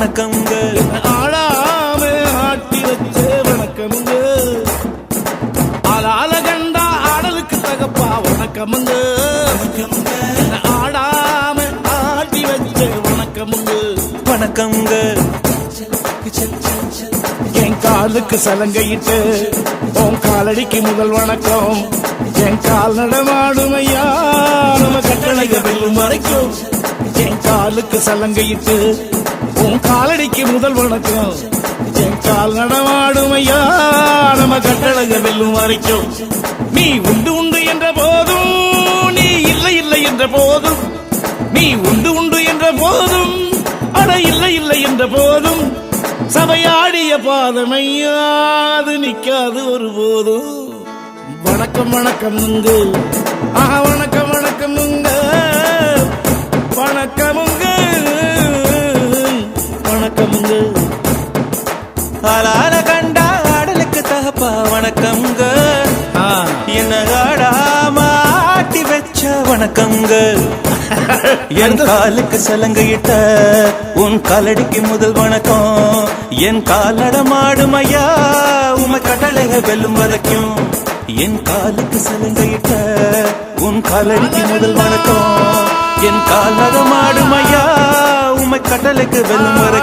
வணக்கங்கள் ஆளாம ஆட்டி வச்ச வணக்கமுங்க. ஆளால கண்டா ஆடலுக்கு தகப்பா வணக்கமுங்க. ஆடாம ஆட்டி வச்ச வணக்கமுங்க. வணக்கங்கள் என் காலுக்கு சலங்கையிட்டு உன் காலடிக்கு முதல் வணக்கம். என் கால் நடமாடுமையா நம்ம கட்டளைய வெல்லும் வரைக்கும். என் காலுக்கு சலங்கையிட்டு உன் காலடிக்கு முதல் வணக்கம். என் கால் நடமாடும் ஐயா நம்ம கட்டளைக வெல்லும் வரைக்கும். நீ உண்டு உண்டு என்ற போதும் நீ இல்லை இல்லை என்ற போதும். நீ உண்டு உண்டு என்ற போதும் அட இல்லை இல்லை என்ற போதும். சபையாடிய பாதமையாது நிக்காது ஒருபோதும் வணக்கம் வணக்கம் உங்கு ஆஹா வணக்கம் வணக்கம் உங்க வணக்கமுங்க. ஆளான கண்டா ஆடலுக்கு தகப்பா வணக்கம்ங்க. என்ன ஆடாம ஆட்டி வச்ச வணக்கம்ங்க. என் காலுக்கு சலங்கையிட்ட உன் காலடிக்கு முதல் வணக்கம். என் காலடமாடும் ஐயா உமை கடலைக வெல்லும் வரைக்கும். என் காலுக்கு சலங்கையிட்ட உன் காலடிக்கு முதல் வணக்கம். என் காலடமாடும் ஐயா உமை கடலுக்கு வெல்லும் வரைக்கும்.